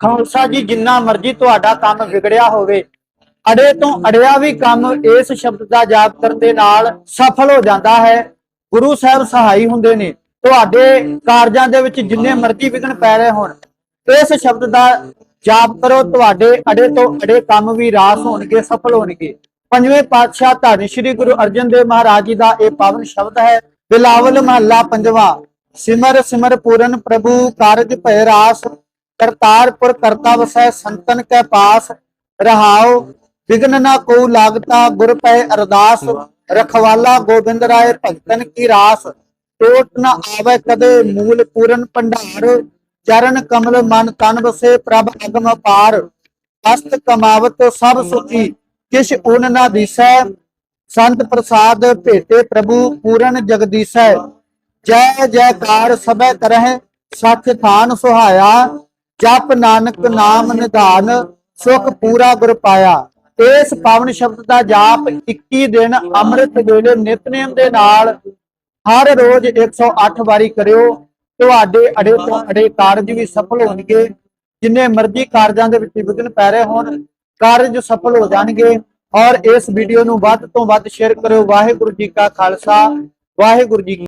ਖਾਲਸਾ ਜੀ, ਜਿੰਨਾ ਮਰਜ਼ੀ ਤੁਹਾਡਾ ਕੰਮ ਵਿਗੜਿਆ ਹੋਵੇ, ਅੜੇ ਤੋਂ ਅੜਿਆ ਵੀ ਕੰਮ ਇਸ ਸ਼ਬਦ ਦਾ ਜਾਪ ਕਰਨ ਦੇ ਨਾਲ ਸਫਲ ਹੋ ਜਾਂਦਾ ਹੈ। ਗੁਰੂ ਸਾਹਿਬ ਸਹਾਈ ਹੁੰਦੇ ਨੇ। ਤੁਹਾਡੇ ਕਾਰਜਾਂ ਦੇ ਵਿੱਚ ਜਿੰਨੇ ਮਰਜ਼ੀ ਵਿਘਨ ਪੈ ਰਹੇ ਹੋਣ, ਇਸ ਸ਼ਬਦ ਦਾ ਜਾਪ ਕਰੋ, ਤੁਹਾਡੇ ਅੜੇ ਤੋਂ ਅੜੇ ਕੰਮ ਵੀ ਰਾਸ ਹੋਣਗੇ, ਸਫਲ ਹੋਣਗੇ। ਪੰਜਵੇਂ ਪਾਤਸ਼ਾਹ ਧੰਨ ਸ਼੍ਰੀ ਗੁਰੂ ਅਰਜਨ ਦੇਵ ਮਹਾਰਾਜ ਜੀ ਦਾ ਇਹ ਪਾਵਨ ਸ਼ਬਦ ਹੈ, ਬਿਲਾਵਲ ਮਹੱਲਾ ਪੰਜਵਾ, ਸਿਮਰ ਸਿਮਰ ਪੂਰਨ ਪ੍ਰਭੂ ਕਾਰਜ ਭੈ ਰਾਸ ਕਰਤਾਰਪੁਰ ਕਰਤਾ ਵਸੈ, ਸੰਤਨ ਕੈ ਪਾਸ, ਰਹਾਉ ਵਿਗਨ ਨਾ ਕੋ ਲਾਗਤਾ, ਗੁਰ ਪੈ ਅਰਦਾਸ, ਰਖਵਾਲਾ ਗੋਬਿੰਦ ਰਾਏ ਭਗਤਨ ਕੀ ਰਾਸ, ਟੋਟ ਨ ਆਵੇ ਕਦੇ ਮੂਲ ਪੂਰਨ ਭੰਡਾਰ, ਚਰਨ ਕਮਲ ਮਨ ਤਨ ਵਸੇ ਪ੍ਰਭ ਅਗਮ ਪਾਰ, ਅਸਤ ਕਮਾਵਤ ਸਭ ਸੁਖੀ, ਕਿਛ ਊਨ ਨਾ ਦਿਸੈ, ਸੰਤ ਪ੍ਰਸਾਦ ਭੇਟੇ ਪ੍ਰਭੂ ਪੂਰਨ ਜਗਦੀਸੈ, ਜੈ ਜੈਕਾਰ ਸਭੈ ਕਰਹਿ, ਸੱਚ ਥਾਨ ਸੁਹਾਇਆ ਜਪ ਨਾਨਕ ਨਾਮ ਨਿਧਾਨ, ਸੁਖ ਪੂਰਾ ਗੁਰ ਪਾਇਆ। ਇਸ ਪਾਵਨ ਸ਼ਬਦ ਦਾ ਜਾਪ 21 ਦਿਨ ਅੰਮ੍ਰਿਤ ਵੇਲੇ ਨਿਤਨੇਮ ਦੇ ਨਾਲ ਹਰ ਰੋਜ਼ 108 ਵਾਰੀ ਕਰਿਓ। ਤੁਹਾਡੇ ਅੜੇ ਤੋਂ ਅੜੇ ਕਾਰਜ ਵੀ ਸਫਲ ਹੋਣਗੇ। ਜਿੰਨੇ ਮਰਜ਼ੀ ਕਾਰਜਾਂ ਦੇ ਵਿੱਚ ਵਿਘਨ ਪੈ ਰਹੇ ਹੋਣ, ਕਾਰਜ ਸਫਲ ਹੋ ਜਾਣਗੇ। ਔਰ ਇਸ ਵੀਡੀਓ ਨੂੰ ਵੱਧ ਤੋਂ ਵੱਧ ਸ਼ੇਅਰ ਕਰਿਓ। ਵਾਹਿਗੁਰੂ ਜੀ ਕਾ ਖਾਲਸਾ, ਵਾਹਿਗੁਰੂ ਜੀ